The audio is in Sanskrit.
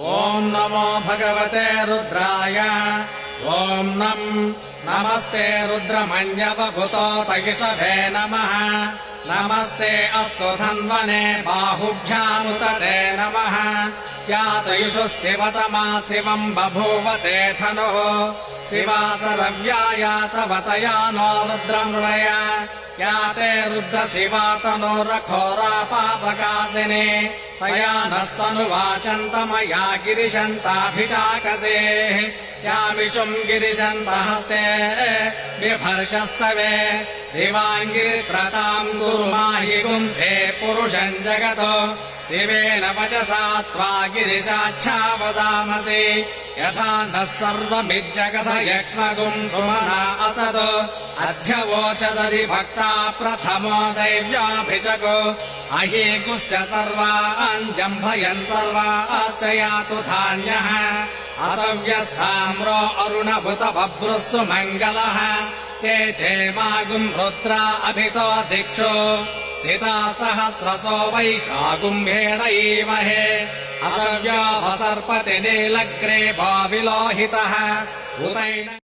ॐ नमो भगवते रुद्राय। ॐ नम् नमस्ते रुद्रमन्यवभूतो तैषभे नमः। नमस्ते अस्तु धन्वने बाहुभ्यामुतते नमः। या तयुषु शिवतमा शिवम् बभूवते धनुः। शिवासरव्याया तव तया नो रुद्रमृळय या ते तनोरघोरापापकासिने तया नस्तनुवाचन्तमया गिरिशन्ताभिषाकसे। यामिषुम् गिरिशन्तहस्ते बिभर्षस्तवे शिवाङ्गिरित्रताम् कुर्माहि गुंसे पुरुषम् जगतो। शिवेन वचसा त्वा गिरिशाच्छा वदामसि यथा नः सर्वमिज्जगथ यक्ष्मगुम् सुमना असद अध्यवोचदधि भक्ता प्रथमो दैव्याभिषको अहीकुश्च सर्वान् जम्भयन् सर्वाश्च यातु धान्यः। असव्यस्थाम्रो अरुणभुत बभ्रुः सुमङ्गलः ते चेमागुम् रुद्रा अभितो दिक्षु सिता सहस्रसो वैशागुम्भेणैमहे असव्याभसर्पति नीलग्रे भाविलोहितः उदैन